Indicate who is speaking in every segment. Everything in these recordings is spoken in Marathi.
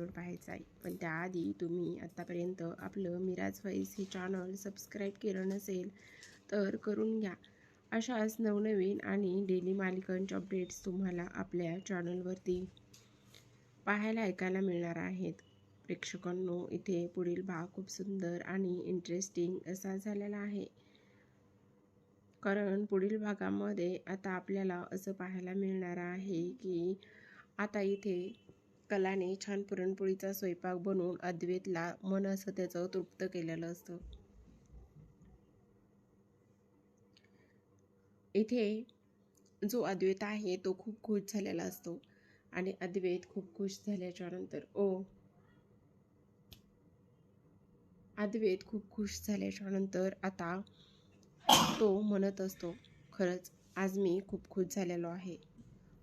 Speaker 1: एपिसोड पाहायचा आहे. पण त्याआधी तुम्ही आत्तापर्यंत आपलं मिराज व्हाईस हे चॅनल सबस्क्राईब केलं नसेल तर करून घ्या. अशाच नवनवीन आणि डेली मालिकांचे अपडेट्स तुम्हाला आपल्या चॅनलवरती पाहायला ऐकायला मिळणार आहेत. प्रेक्षकांनो इथे पुढील भाग खूप सुंदर आणि इंटरेस्टिंग असा झालेला आहे. कारण पुढील भागामध्ये आता आपल्याला असं पाहायला मिळणार आहे की आता इथे कलाने छान पुरणपोळीचा स्वयंपाक बनवून अद्वैतला मन असं त्याचं तृप्त केलेलं असतं. इथे जो अद्वैत आहे तो खूप खुश झालेला असतो आणि अद्वैत खूप खुश झाल्याच्यानंतर ओ! अद्वैत खूप खुश झाल्याच्यानंतर आता तो म्हणत असतो खरंच आज मी खूप खुश झालेलो आहे.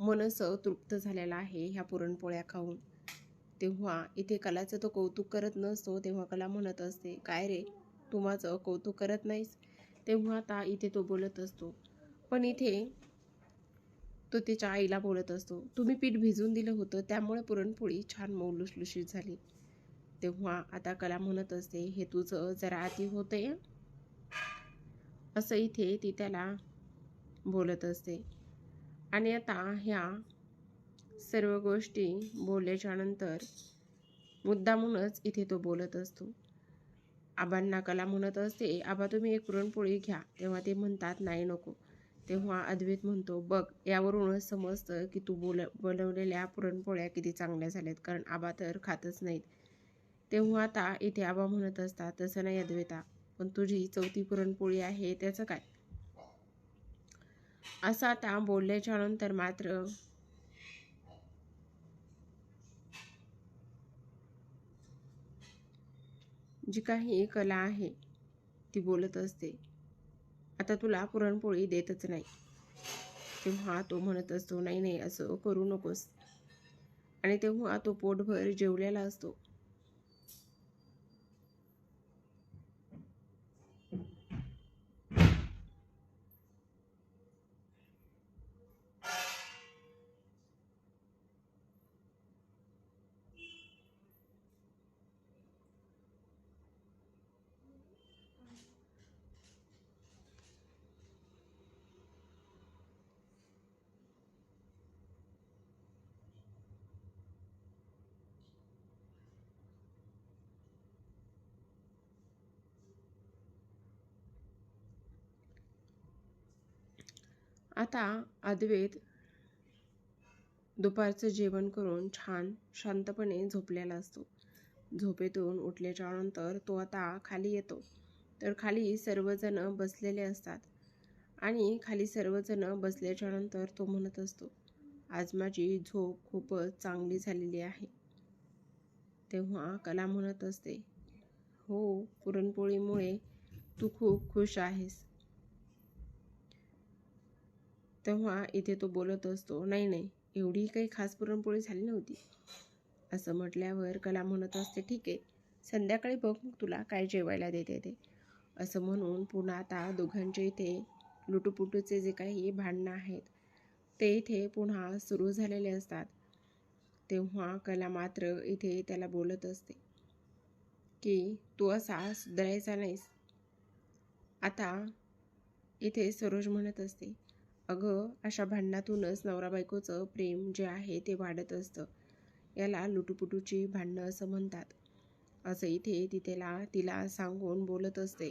Speaker 1: मनस तृप्त झालेला आहे ह्या पुरणपोळ्या खाऊन. तेव्हा इथे कलाचं तो कौतुक करत नसतो तेव्हा कला म्हणत असते काय रे तू माझं कौतुक करत नाहीस? तेव्हा आता इथे तो बोलत असतो. पण इथे तो त्याच्या आईला बोलत असतो तुम्ही पीठ भिजून दिलं होतं त्यामुळे पुरणपोळी छान मऊ लुसलुशीत झाली. तेव्हा आता कला म्हणत असते हे तुझं जरा आधी होतंय? असं इथे ती त्याला बोलत असते. आणि आता ह्या सर्व गोष्टी बोलल्याच्या नंतर मुद्दामूनच इथे तो बोलत असतो. आबांना कला म्हणत असते आबा तुम्ही एक पुरणपोळी घ्या. तेव्हा ते म्हणतात नाही नको. तेव्हा अद्वैत म्हणतो बघ यावरूनच समजतं की तू बोल बनवलेल्या पुरणपोळ्या किती चांगल्या झाल्यात कारण आबा तर खातच नाहीत. तेव्हा आता इथे आबा म्हणत असतात तसं नाही अद्वैता पण तुझी चौथी पुरणपोळी आहे त्याचं काय? असं आता बोलल्याच्या नंतर मात्र जी काही कला आहे ती बोलत असते. आता तुला पुरणपोळी देतच नाही. तेव्हा तो म्हणत असतो नाही नाही असं करू नकोस. आणि तेव्हा तो पोटभर जेवलेला असतो. आता अद्वैत दुपारचं जेवण करून छान शांतपणे झोपलेला असतो. झोपेतून उठल्याच्या नंतर तो आता खाली येतो. तर खाली सर्वजण बसलेले असतात आणि खाली सर्वजण बसल्याच्या नंतर तो म्हणत असतो आज माझी झोप खूपच चांगली झालेली आहे. तेव्हा कला म्हणत असते हो पुरणपोळीमुळे तू खूप खुश आहेस. तेव्हा इथे तो बोलत असतो नाही नाही एवढी काही खास पुरणपोळी झाली नव्हती. असं म्हटल्यावर कला म्हणत असते ठीक आहे संध्याकाळी बघ मग तुला काय जेवायला देते ते. असं म्हणून पुन्हा आता दोघांचे इथे लुटूपुटूचे जे काही भांडणं आहेत ते इथे पुन्हा सुरू झालेले असतात. तेव्हा कला मात्र इथे त्याला बोलत असते की तू असा सुधारायचा नाहीस. आता इथे सरोज म्हणत असते अगं अशा भांडणातूनच नवरा बायकोचं प्रेम जे आहे ते वाढत असतं. याला लुटुपुटूची भांडणं असं म्हणतात. असं इथे तिथेला तिला सांगून बोलत असते.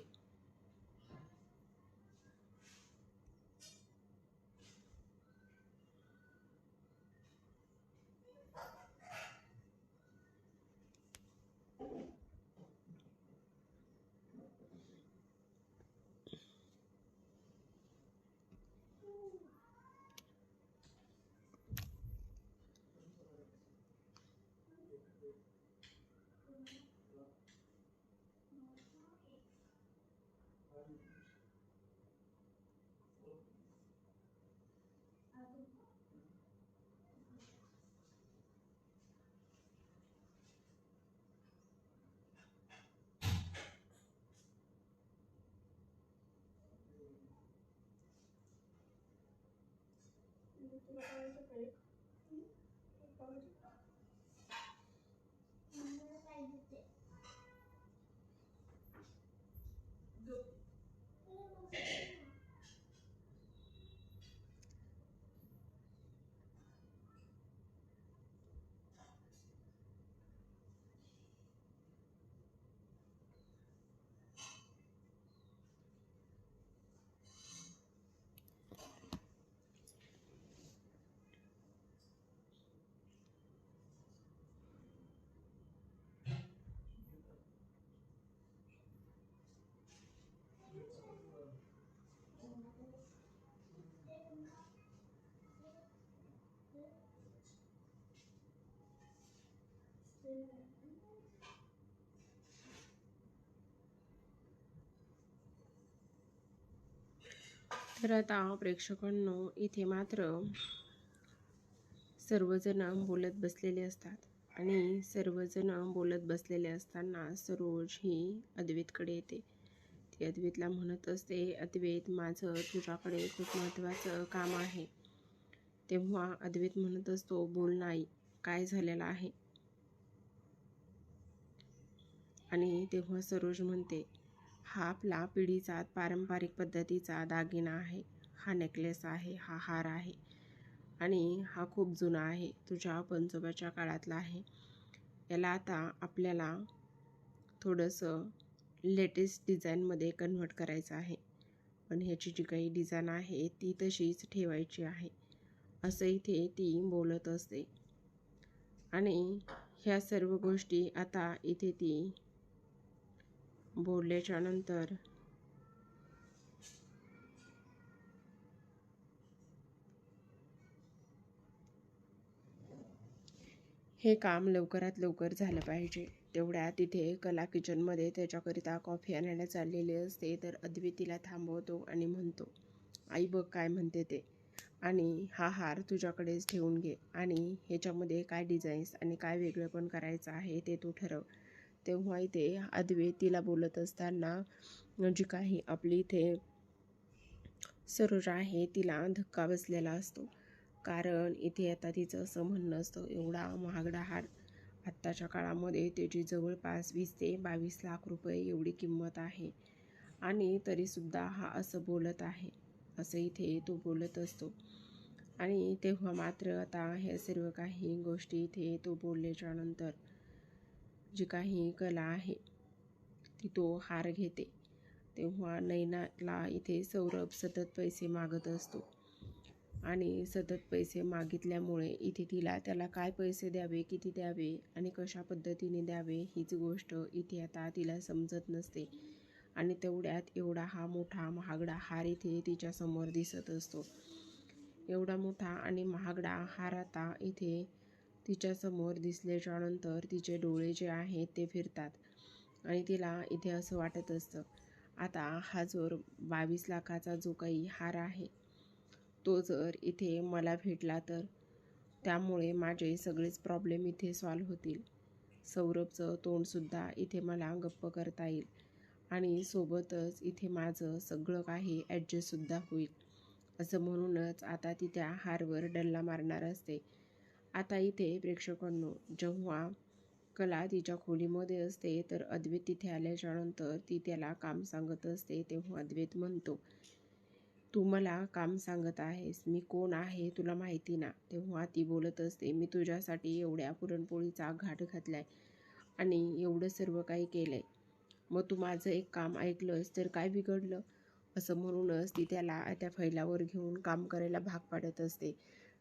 Speaker 1: tudo aparenta preto e pode तर आता प्रेक्षकांनो इथे मात्र सर्वजण बोलत बसलेले असतात आणि सर्वजण बोलत बसलेले असताना सरोज ही अद्वैतकडे येते. ती अद्वैतला म्हणत असते अद्वैत माझं तुझ्याकडे खूप महत्त्वाचं काम आहे. तेव्हा अद्वैत म्हणत असतो बोल नाही काय झालेलं आहे? आणि तेव्हा सरोज म्हणते हा आपला पिढीचा पारंपरिक पद्धतीचा दागिना आहे. हा नेकलेस आहे. हा हार आहे. आणि हा खूप जुना आहे. तुझ्या पंजोबाच्या काळातला आहे. याला आता आपल्याला थोडंसं लेटेस्ट डिझाईनमध्ये कन्व्हर्ट करायचं आहे. पण ह्याची जी काही डिझाईन आहे ती तशीच ठेवायची आहे. असं इथे ती बोलत असते. आणि ह्या सर्व गोष्टी आता इथे ती बोलल्याच्या नंतर हे काम लवकरात लवकर झालं पाहिजे. तेवढ्या तिथे कला किचनमध्ये त्याच्याकरिता कॉफी आणायला चाललेली असते तर अद्वितीला थांबवतो आणि म्हणतो आई बघ काय म्हणते ते. आणि हा हार तुझ्याकडेच ठेवून घे आणि ह्याच्यामध्ये काय डिझाईन्स आणि काय वेगळं पण करायचं आहे ते तू ठरव. तेव्हा इथे अद्वैत तिला बोलत असताना जी काही आपली इथे सरोज आहे तिला धक्का बसलेला असतो. कारण इथे आता तिचं असं म्हणणं असतं एवढा महागडा हार आत्ताच्या काळामध्ये त्याची जवळपास वीस ते बावीस लाख रुपये एवढी किंमत आहे. आणि तरीसुद्धा हा असं बोलत आहे असं इथे तो बोलत असतो. आणि तेव्हा मात्र आता ह्या सर्व काही गोष्टी इथे तो बोलल्याच्यानंतर जी काही कला आहे ती तो हार घेते. तेव्हा नैनाला इथे सौरभ सतत पैसे मागत असतो. आणि सतत पैसे मागितल्यामुळे इथे तिला त्याला काय पैसे द्यावे किती द्यावे आणि कशा पद्धतीने द्यावे हीच गोष्ट इथे आता तिला समजत नसते. आणि तेवढ्यात एवढा हा मोठा महागडा हार इथे तिच्यासमोर दिसत असतो. एवढा मोठा आणि महागडा हार आता इथे तिच्यासमोर दिसल्याच्यानंतर तिचे डोळे जे आहेत ते फिरतात आणि तिला इथे असं वाटत असतं आता हा जोर बावीस लाखाचा जो काही हार आहे तो जर इथे मला भेटला तर त्यामुळे माझे सगळेच प्रॉब्लेम इथे सॉल्व होतील. सौरभचं तोंडसुद्धा इथे मला गप्प करता येईल आणि सोबतच इथे माझं सगळं काही ॲडजस्टसुद्धा होईल असं म्हणूनच आता ती त्या हारवर डल्ला मारणार असते. आता इथे प्रेक्षकांनो जेव्हा कला तिच्या खोलीमध्ये असते तर अद्वैत तिथे आल्याच्यानंतर ती त्याला काम सांगत असते. तेव्हा अद्वैत म्हणतो तू मला काम सांगत आहेस. मी कोण आहे तुला माहिती ना? तेव्हा ती बोलत असते मी तुझ्यासाठी एवढ्या पुरणपोळीचा घाट घातलाय आणि एवढं सर्व काही केलंय. मग तू माझं एक काम ऐकलंस तर काय बिघडलं? असं म्हणूनच ती त्याला त्या फैलावर घेऊन काम करायला भाग पाडत असते.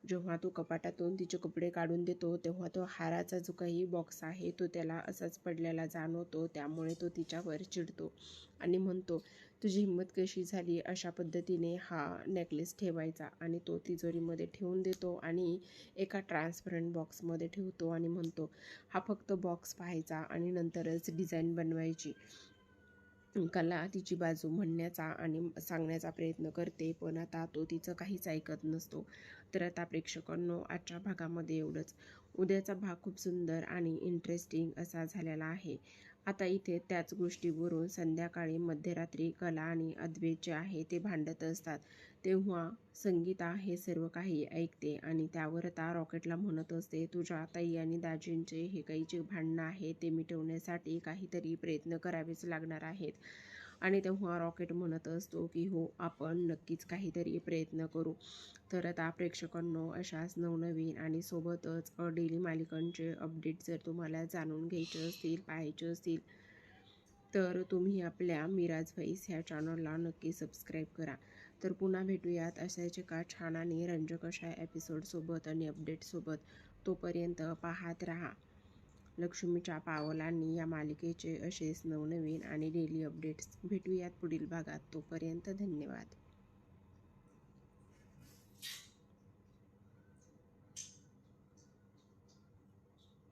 Speaker 1: जेव्हा तो कपाटातून तिचे कपडे काढून देतो तेव्हा तो हाराचा जो काही बॉक्स आहे तो त्याला असाच पडलेला जाणवतो. त्यामुळे तो तिच्यावर चिडतो आणि म्हणतो तुझी हिंमत कशी झाली? अशा पद्धतीने हा नेकलेस ठेवायचा आणि तो तिजोरीमध्ये ठेवून देतो आणि एका ट्रान्सपरंट बॉक्समध्ये ठेवतो आणि म्हणतो हा फक्त बॉक्स पाहायचा आणि नंतरच डिझाईन बनवायची. कला तिची बाजू म्हणण्याचा आणि सांगण्याचा प्रयत्न करते पण आता तो तिचं काहीच ऐकत नसतो. तर आता प्रेक्षकांनो आजच्या भागामध्ये एवढंच. उद्याचा भाग खूप सुंदर आणि इंटरेस्टिंग असा झालेला आहे. आता इथे त्याच गोष्टीवरून संध्याकाळी मध्यरात्री कला आणि अद्वेत जे आहे ते भांडत असतात. तेव्हा संगीता हे सर्व काही ऐकते आणि त्यावर आता रॉकेटला म्हणत असते तुझ्या ताई आणि दाजींचे हे काही जे भांडणं आहे ते मिटवण्यासाठी काहीतरी प्रयत्न करावेच लागणार आहेत. आणि तेव्हा रॉकेट म्हणत असतो की हो आपण नक्कीच काहीतरी प्रयत्न करू. तर आता प्रेक्षकांनो अशाच नवनवीन आणि सोबतच डेली मालिकांचे अपडेट जर तुम्हाला जाणून घ्यायचे असतील पाहायचे असतील तर तुम्ही आपल्या मिराज व्हाईस ह्या चॅनलला नक्की सबस्क्राईब करा. तर पुन्हा भेटूयात अशाच एका छान आणि रंजक अशा एपिसोडसोबत आणि अपडेटसोबत तोपर्यंत पाहत राहा. लक्ष्मीच्या पावलांनी या मालिकेचे असेच नवनवीन आणि डेली अपडेट्स भेटूयात पुढील भागात. तोपर्यंत धन्यवाद.